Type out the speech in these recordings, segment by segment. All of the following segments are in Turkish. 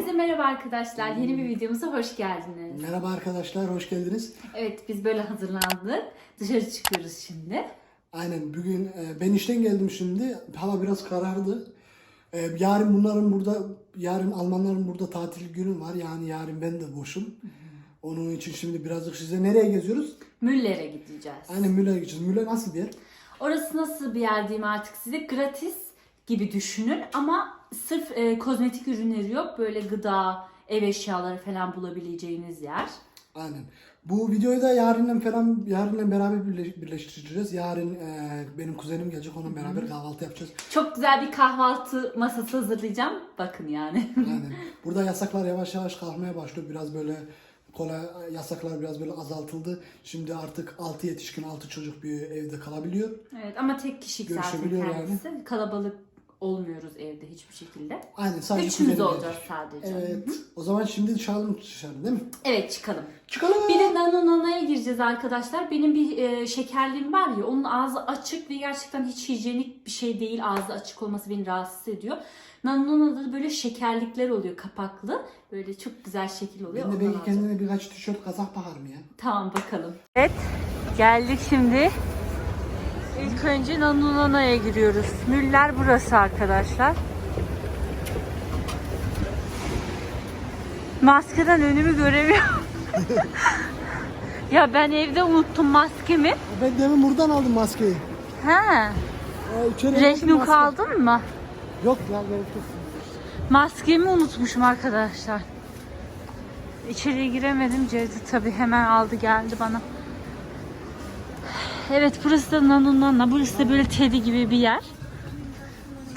Herkese merhaba arkadaşlar. Yeni bir videomuza hoş geldiniz. Merhaba arkadaşlar, hoş geldiniz. Evet biz böyle hazırlandık. Dışarı çıkıyoruz şimdi. Aynen bugün e, ben işten geldim şimdi. Hava biraz karardı. E, yarın bunların burada, yarın Almanların burada tatil günü var. Yani yarın ben de boşum. Onun için şimdi birazcık size nereye geziyoruz? Müller'e gideceğiz. Aynen Müller'e gideceğiz. Müller nasıl bir yer? Orası nasıl bir yer diyeyim artık size? Gratis gibi düşünün ama sırf e, kozmetik ürünleri yok. Böyle gıda, ev eşyaları falan bulabileceğiniz yer. Aynen. Bu videoyu da yarınla falan yarınla beraber birleş- birleştireceğiz. Yarın e, benim kuzenim gelecek, onunla beraber kahvaltı yapacağız. Çok güzel bir kahvaltı masası hazırlayacağım. Bakın yani. Aynen. Burada yasaklar yavaş yavaş kalkmaya başlıyor. Biraz böyle kolay yasaklar biraz böyle azaltıldı. Şimdi artık 6 yetişkin 6 çocuk bir evde kalabiliyor. evet ama tek kişi zaten Görüşebiliyor yani. kendisi. Kalabalık olmuyoruz evde hiçbir şekilde. Aynen sadece Üçümüz kuzenim olacağız sadece. Evet. O zaman şimdi çıkalım dışarı değil mi? Evet çıkalım. Çıkalım. Bir de Nano Nano'ya gireceğiz arkadaşlar. Benim bir e, şekerliğim var ya onun ağzı açık ve gerçekten hiç hijyenik bir şey değil. Ağzı açık olması beni rahatsız ediyor. Nano Nano'da da böyle şekerlikler oluyor kapaklı. Böyle çok güzel şekil oluyor. Ben de Ondan belki alacağım. kendine birkaç tişört kazak bakarım ya. Tamam bakalım. Evet geldik şimdi. İlk önce Nano Nano'ya giriyoruz. Müller burası arkadaşlar. Maskeden önümü göremiyorum. ya ben evde unuttum maskemi. Ben demin buradan aldım maskeyi. He. Rehnuk maske. aldın mı? Yok ya gerek yok. Maskemi unutmuşum arkadaşlar. İçeriye giremedim. Cevdet tabii hemen aldı geldi bana. Evet burası da Nano Nana. Burası da böyle Teddy gibi bir yer.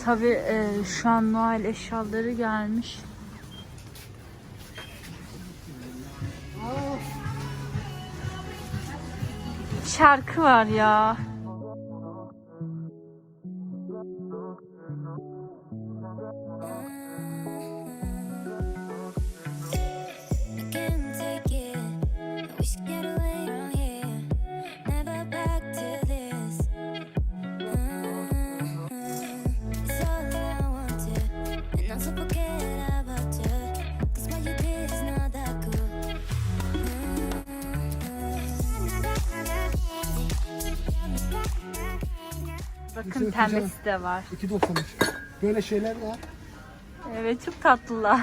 Tabii e, şu an Noel eşyaları gelmiş. Şarkı var ya. Bakın Güzel, pembesi de var. 2.93. Böyle şeyler var. Evet çok tatlılar.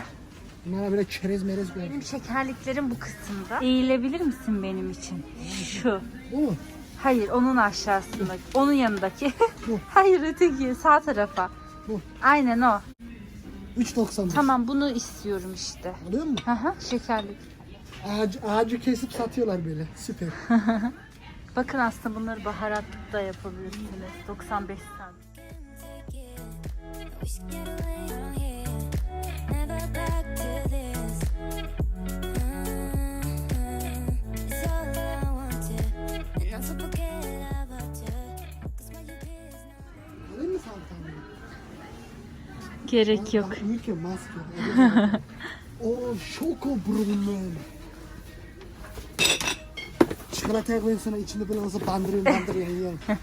Bunlara böyle çerez merez böyle. Benim şekerliklerim bu kısımda. Eğilebilir misin benim için? Şu. Bu mu? Hayır onun aşağısındaki. Onun yanındaki. Bu. Hayır öteki sağ tarafa. Bu. Aynen o. 3.95. Tamam bunu istiyorum işte. Alıyor musun? Hı hı şekerlik. Ağacı, ağacı kesip satıyorlar böyle. Süper. Bakın aslında bunları baharatlık da yapabilirsiniz. 95 cent. We should get away from here. Never back to this. Mm-hmm. It's all I wanted, and also forget about you. 'Cause what you did is not. Alayım mı sana bir tane? Gerek yok. İyi ki maske. o şoko brunnen. Çikolataya koyun sana içinde böyle nasıl bandırıyorsun bandırıyorsun yiyorsun.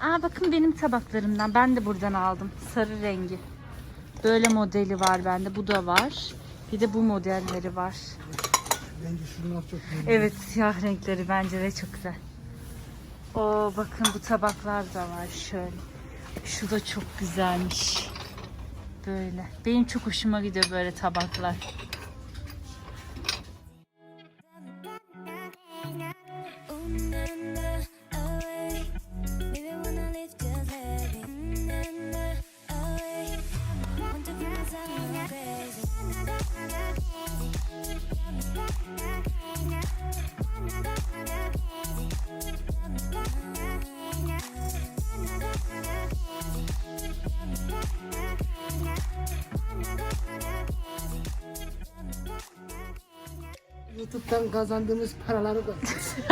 Aa bakın benim tabaklarımdan. Ben de buradan aldım. Sarı rengi. Böyle modeli var bende. Bu da var. Bir de bu modelleri var. Bence şunlar çok iyi. Evet siyah renkleri bence de çok güzel. Oo bakın bu tabaklar da var şöyle. Şu da çok güzelmiş. Böyle. Benim çok hoşuma gidiyor böyle tabaklar. Kazandığımız paraları da.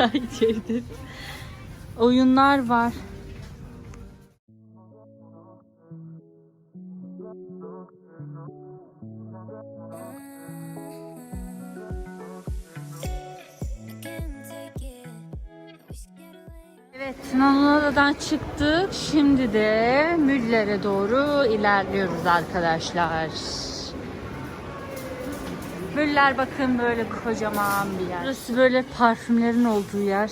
Ay. Oyunlar var. Evet Sinan Odadan çıktık. Şimdi de Müller'e doğru ilerliyoruz arkadaşlar. Müller bakın böyle kocaman bir yer. Burası böyle parfümlerin olduğu yer.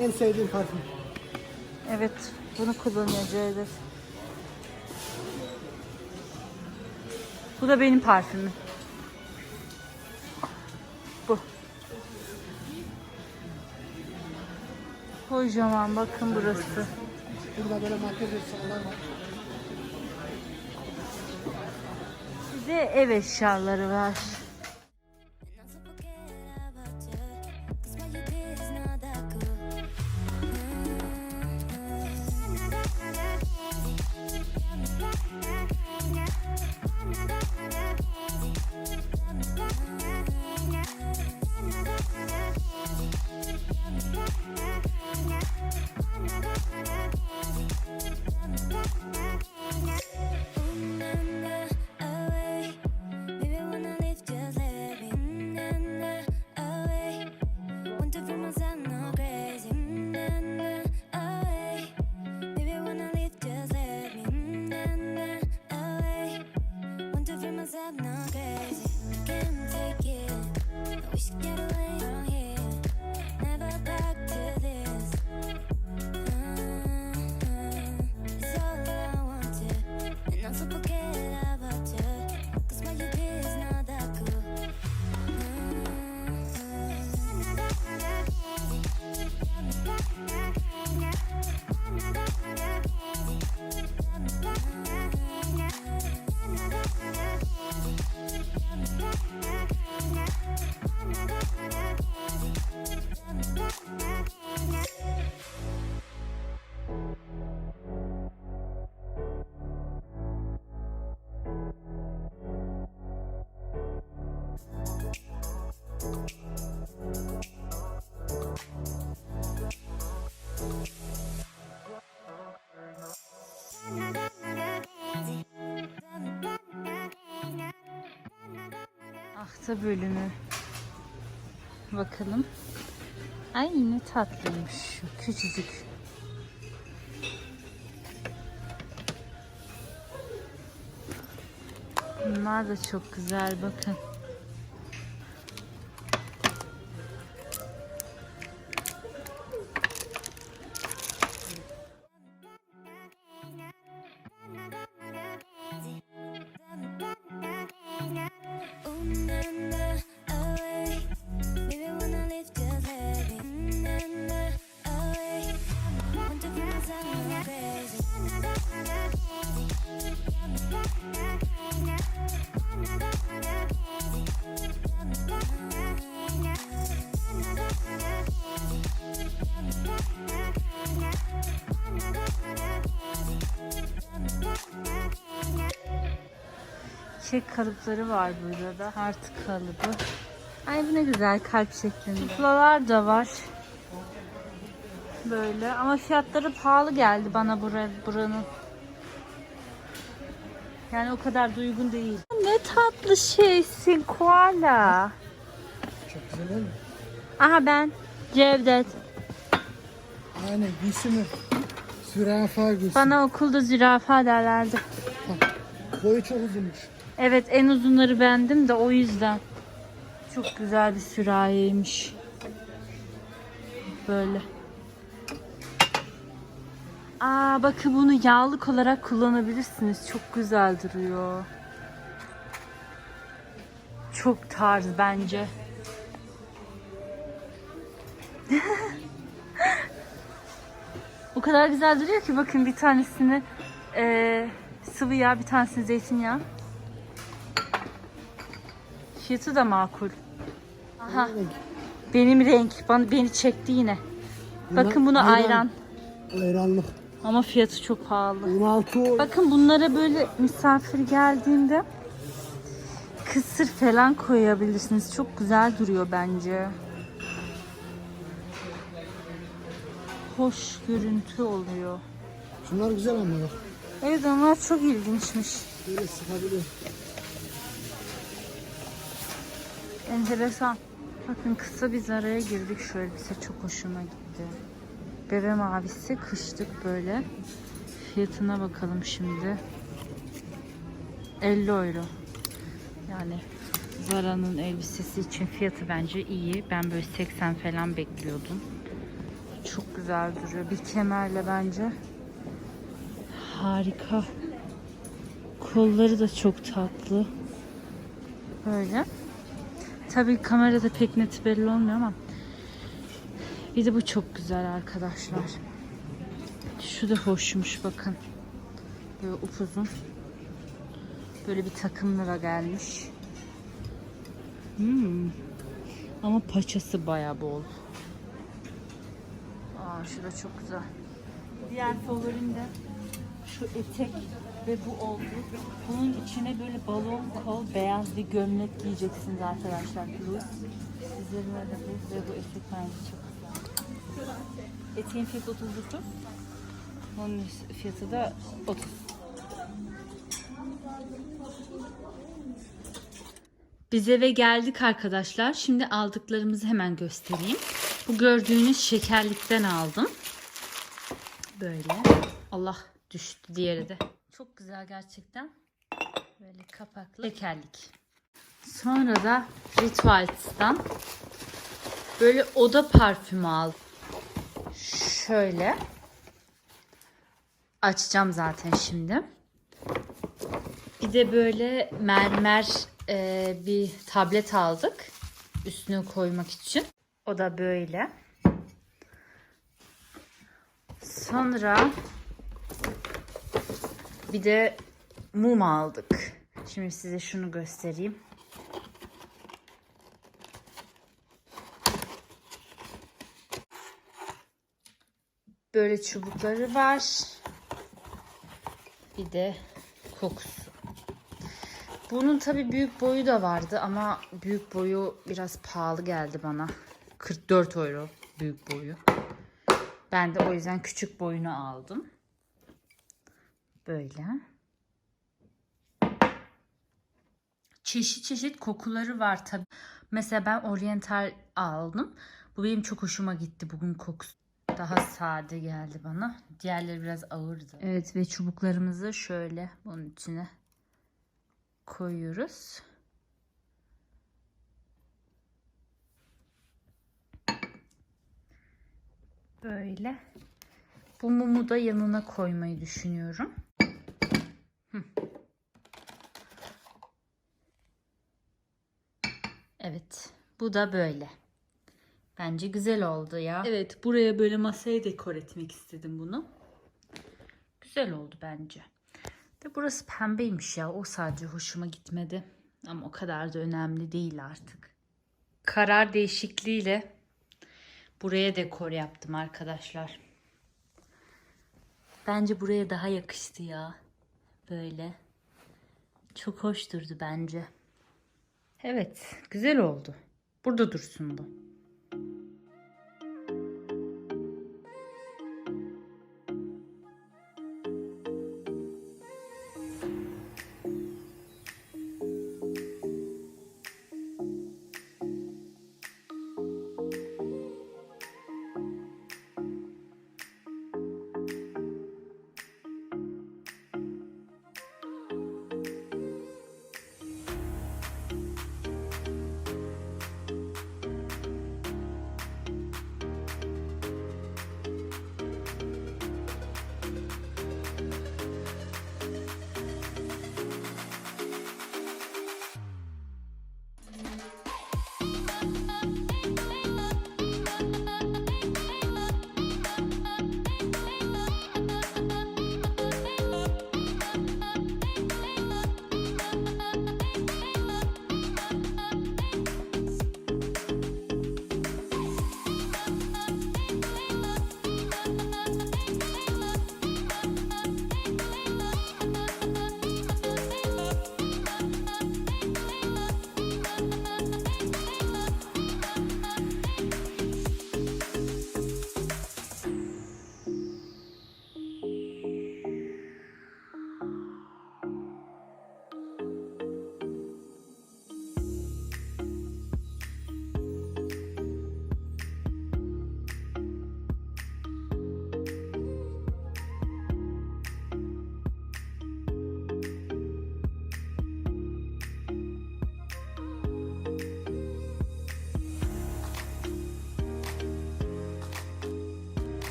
En sevdiğim parfüm. Evet, bunu Cevdet. Bu da benim parfümüm. Bu. Kocaman bakın burası. Burada böyle makyaj eşyalar var. De ev eşyaları var. I'm crazy, I can't take it. I wish get could. Ahta bölümü. Bakalım. Ay ne tatlıymış şu küçücük. Bunlar da çok güzel bakın. Çiçek kalıpları var burada da. Artık kalıbı. Ay bu ne güzel kalp şeklinde. Kuklalar da var. Böyle ama fiyatları pahalı geldi bana bura, buranın. Yani o kadar da uygun değil. Ne tatlı şeysin koala. Çok güzel değil mi? Aha ben Cevdet. Aynen giysi Zürafa giysi. Bana okulda zürafa derlerdi. Boyu çok uzunmuş. Evet en uzunları bendim de o yüzden. Çok güzel bir sürahiymiş. Böyle. Aa bakın bunu yağlık olarak kullanabilirsiniz. Çok güzel duruyor. Çok tarz bence. o kadar güzel duruyor ki bakın bir tanesini eee, sıvı yağ bir tanesini zeytinyağı. Fiyatı da makul. Aha. Benim renk. Bana, beni çekti yine. Bakın bunu Ayran. ayran. Ayranlık. Ama fiyatı çok pahalı. 16 o. Bakın bunlara böyle misafir geldiğinde kısır falan koyabilirsiniz. Çok güzel duruyor bence. Hoş görüntü oluyor. Şunlar güzel ama bak. Evet onlar çok ilginçmiş. Böyle sıkabiliyor. Enteresan. Bakın kısa bir araya girdik. Şu elbise çok hoşuma gitti. Bebe mavisi kışlık böyle. Fiyatına bakalım şimdi. 50 euro. Yani Zara'nın elbisesi için fiyatı bence iyi. Ben böyle 80 falan bekliyordum. Çok güzel duruyor. Bir kemerle bence harika. Kolları da çok tatlı. Böyle. Tabii kamerada pek net belli olmuyor ama bir de bu çok güzel arkadaşlar. Şu da hoşmuş bakın. Böyle upuzun. Böyle bir takımlara gelmiş. Hmm. Ama paçası baya bol. Aa şu çok güzel. Diğer favorim de şu etek ve bu oldu. Bunun içine böyle balon kol beyaz bir gömlek giyeceksiniz arkadaşlar. Bluz. Üzerine de bu ve bu etek bence çok güzel. Eteğin fiyatı 39. Onun fiyatı da 30. Biz eve geldik arkadaşlar. Şimdi aldıklarımızı hemen göstereyim. Bu gördüğünüz şekerlikten aldım. Böyle. Allah düştü diğeri de. Çok güzel gerçekten. Böyle kapaklı şekerlik. Sonra da Rituals'tan böyle oda parfümü aldım. Şöyle. Açacağım zaten şimdi. Bir de böyle mermer e, bir tablet aldık. Üstüne koymak için. O da böyle. Sonra bir de mum aldık. Şimdi size şunu göstereyim. Böyle çubukları var. Bir de kokusu. Bunun tabi büyük boyu da vardı ama büyük boyu biraz pahalı geldi bana. 44 euro büyük boyu. Ben de o yüzden küçük boyunu aldım. Böyle. Çeşit çeşit kokuları var tabi. Mesela ben oryantal aldım. Bu benim çok hoşuma gitti bugün kokusu. Daha sade geldi bana. Diğerleri biraz ağırdı. Evet ve çubuklarımızı şöyle bunun içine koyuyoruz. Böyle. Bu mumu da yanına koymayı düşünüyorum. Evet. Bu da böyle. Bence güzel oldu ya. Evet. Buraya böyle masaya dekor etmek istedim bunu. Güzel oldu bence. De burası pembeymiş ya. O sadece hoşuma gitmedi. Ama o kadar da önemli değil artık. Karar değişikliğiyle buraya dekor yaptım arkadaşlar. Bence buraya daha yakıştı ya. Böyle. Çok hoş durdu bence. Evet, güzel oldu. Burada dursun bu.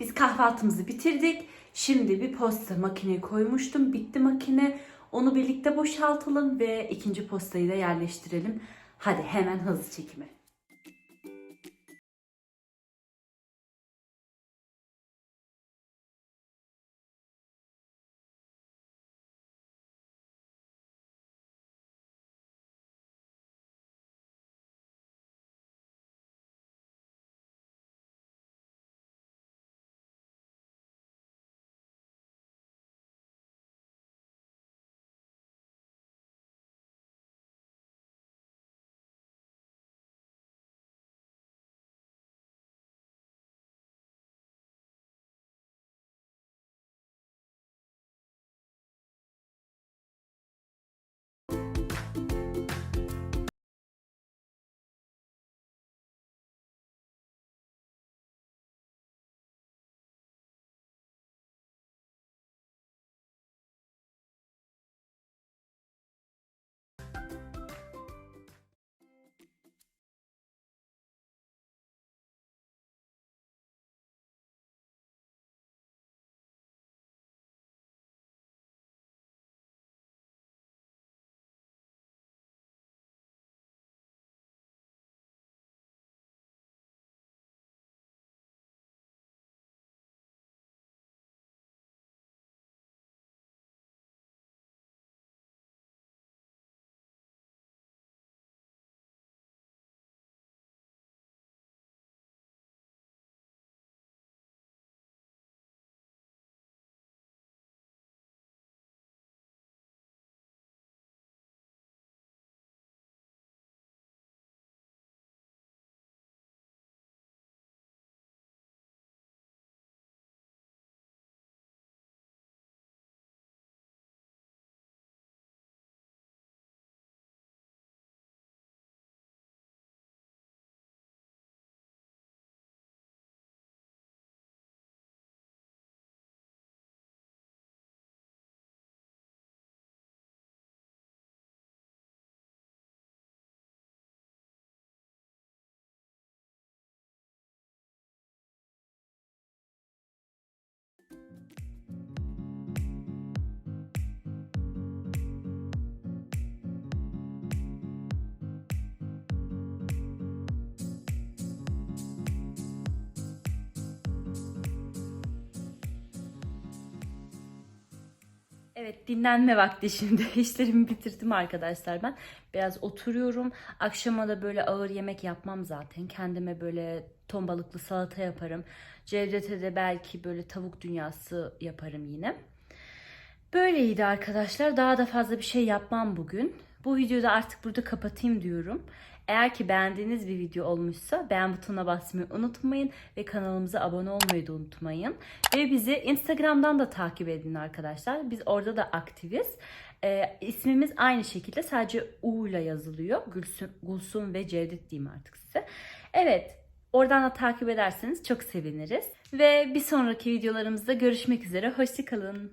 Biz kahvaltımızı bitirdik. Şimdi bir posta makineye koymuştum. Bitti makine. Onu birlikte boşaltalım ve ikinci postayı da yerleştirelim. Hadi hemen hızlı çekime. Evet dinlenme vakti şimdi. İşlerimi bitirdim arkadaşlar ben. Biraz oturuyorum. Akşama da böyle ağır yemek yapmam zaten. Kendime böyle ton balıklı salata yaparım. Cevdet'e de belki böyle tavuk dünyası yaparım yine. Böyleydi arkadaşlar. Daha da fazla bir şey yapmam bugün. Bu videoyu da artık burada kapatayım diyorum. Eğer ki beğendiğiniz bir video olmuşsa beğen butonuna basmayı unutmayın ve kanalımıza abone olmayı da unutmayın. Ve bizi Instagram'dan da takip edin arkadaşlar. Biz orada da aktiviz. Ee, ismimiz aynı şekilde sadece U ile yazılıyor. Gülsüm, Gulsum ve Cevdet diyeyim artık size. Evet oradan da takip ederseniz çok seviniriz. Ve bir sonraki videolarımızda görüşmek üzere. Hoşçakalın.